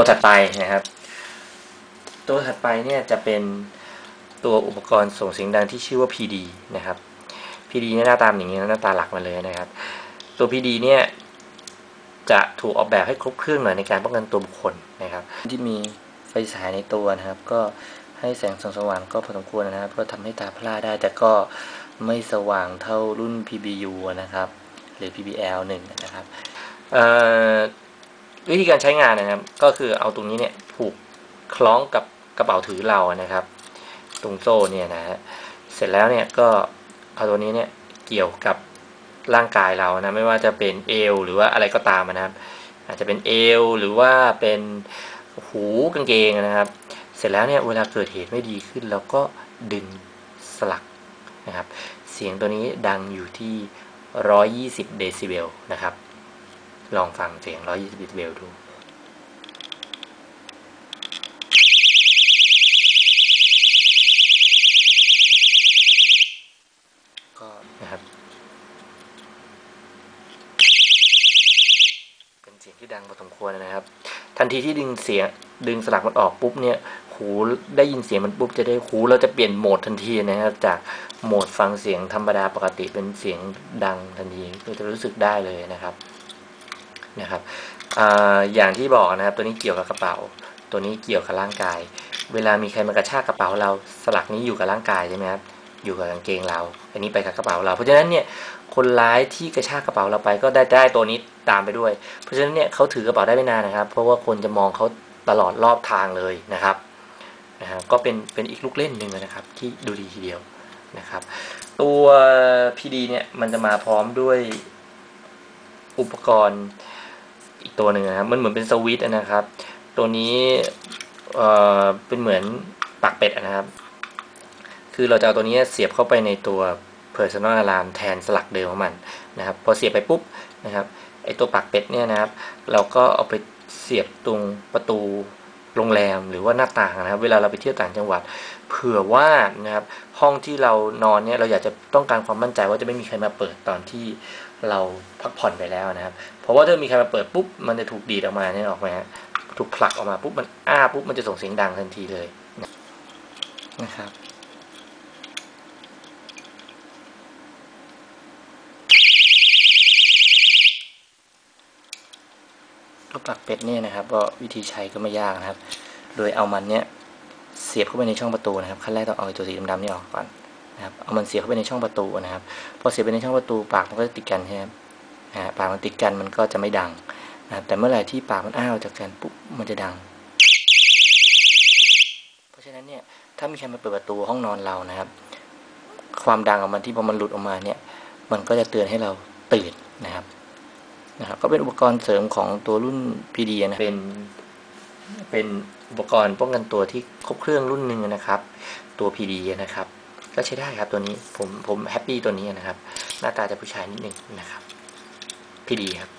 ตัวถัดไปนะครับ ตัวถัดไปเนี่ยจะเป็นตัวอุปกรณ์ส่งเสียงดังที่ชื่อว่า PD นะครับ PD เนี่ยหน้าตามอย่างนี้นะหน้าตาหลักมาเลยนะครับ ตัว PD เนี่ยจะถูกออกแบบให้ครบเครื่องหน่อยในการป้องกันตัวบุคคลนะครับ ที่มีไฟฉายในตัวนะครับ ก็ให้แสงส่องสว่างก็พอสมควรนะครับ ก็ทำให้ตาพร่าได้แต่ก็ไม่สว่างเท่ารุ่น PBU นะครับ หรือ PBL 1 นะครับเอ่อ วิธีการใช้งานนะครับ ก็คือเอาตรงนี้เนี่ยผูกคล้องกับกระเป๋าถือเรานะครับ ตรงโซ่เนี่ยนะฮะเสร็จแล้วเนี่ยก็เอาตัวนี้เนี่ยเกี่ยวกับร่างกายเรานะไม่ว่าจะเป็นเอวหรือว่าอะไรก็ตามนะครับ อาจจะเป็นเอวหรือว่าเป็นหูกางเกงนะครับ เสร็จแล้วเนี่ยเวลาเกิดเหตุไม่ดีขึ้นแล้วก็ดึงสลักนะครับ เสียงตัวนี้ดังอยู่ที่ 120 เดซิเบลนะครับ ลองฟังเสียง 120เดซิเบลดูก็นะครับ เป็นเสียงที่ดังพอสมควรนะครับ ทันทีที่ดึงเสียงดึงสลักมันออกปุ๊บเนี่ย หูได้ยินเสียงมันปุ๊บจะได้หูเราจะเปลี่ยนโหมดทันทีนะครับ จากโหมดฟังเสียงธรรมดาปกติเป็นเสียงดังทันทีเราจะรู้สึกได้เลยนะครับ นะครับออย่างที่บอกนะครับตัวนี้เกี่ยวกับกระเป๋า ตัวนี้เกี่ยวกับร่างกาย เวลามีใครมากระชากกระเป๋าเราสลักนี้อยู่กับร่างกายใช่ไหมครับอยู่กับกางเกงเรา อันนี้ไปกับกระเป๋าเรา เพราะฉะนั้นเนี่ยคนร้ายที่กระชากกระเป๋าเราไปก็ได้ได้ตัวนี้ตามไปด้วย เพราะฉะนั้นเนี่ยเขาถือกระเป๋าได้ไม่นานนะครับ เพราะว่าคนจะมองเขาตลอดรอบทางเลยนะครับนะครับก็เป็นเป็นอีกลูกเล่นหนึ่งนะครับ ที่ดูดีทีเดียวนะครับ ตัว PD เนี่ยมันจะมาพร้อมด้วยอุปกรณ์ อีกตัวหนึ่งนะครับ มันเหมือนเป็นสวิตนะครับ ตัวนี้เอ่อเป็นเหมือนปากเป็ดนะครับ คือเราจะเอาตัวนี้เสียบเข้าไปในตัว Personal Alarm แทนสลักเดิมของมันนะครับ พอเสียบไปปุ๊บนะครับไอตัวปากเป็ดเนี่ยนะครับ เราก็เอาไปเสียบตรงประตู โรงแรมหรือว่าหน้าต่างนะครับ เวลาเราไปเที่ยวต่างจังหวัด เผื่อว่านะครับห้องที่เรานอนเนี่ยเราอยากจะต้องการความมั่นใจว่าจะไม่มีใครมาเปิดตอนที่เราพักผ่อนไปแล้วนะครับ เพราะว่าถ้ามีใครมาเปิดปุ๊บมันจะถูกดีดออกมาเนี่ยออกมาฮะถูกผลักออกมาปุ๊บมันอ้าปุ๊บมันจะส่งเสียงดังทันทีเลยนะครับ ตัวปลักเป็ดเนี่ยนะครับ ก็วิธีใช้ก็ไม่ยากนะครับ โดยเอามันเนี่ยเสียบเข้าไปในช่องประตูนะครับขั้นแรกต้องเอาตัวสีดำๆนี่ออกก่อนนะครับเอามันเสียบเข้าไปในช่องประตูนะครับ พอเสียบไปในช่องประตูปากมันก็จะติดกันใช่ไหมนะฮะปากมันติดกันมันก็จะไม่ดังนะแต่เมื่อไหร่ที่ปากมันอ้าวจากกันปุ๊บมันจะดัง เพราะฉะนั้นเนี่ยถ้ามีใครมาเปิดประตูห้องนอนเรานะครับ ความดังของมันที่พอมันหลุดออกมาเนี่ย มันก็จะเตือนให้เราตื่น นะครับก็เป็นอุปกรณ์เสริมของตัวรุ่น PD นะเป็นเป็นอุปกรณ์ป้องกันตัวที่ครบเครื่องรุ่นหนึ่งนะครับ ตัว PD นะครับ ก็ใช้ได้ครับตัวนี้ผมผมแฮปปี้ตัวนี้นะครับ หน้าตาจะผู้ชายนิดนึงนะครับ PD ครับ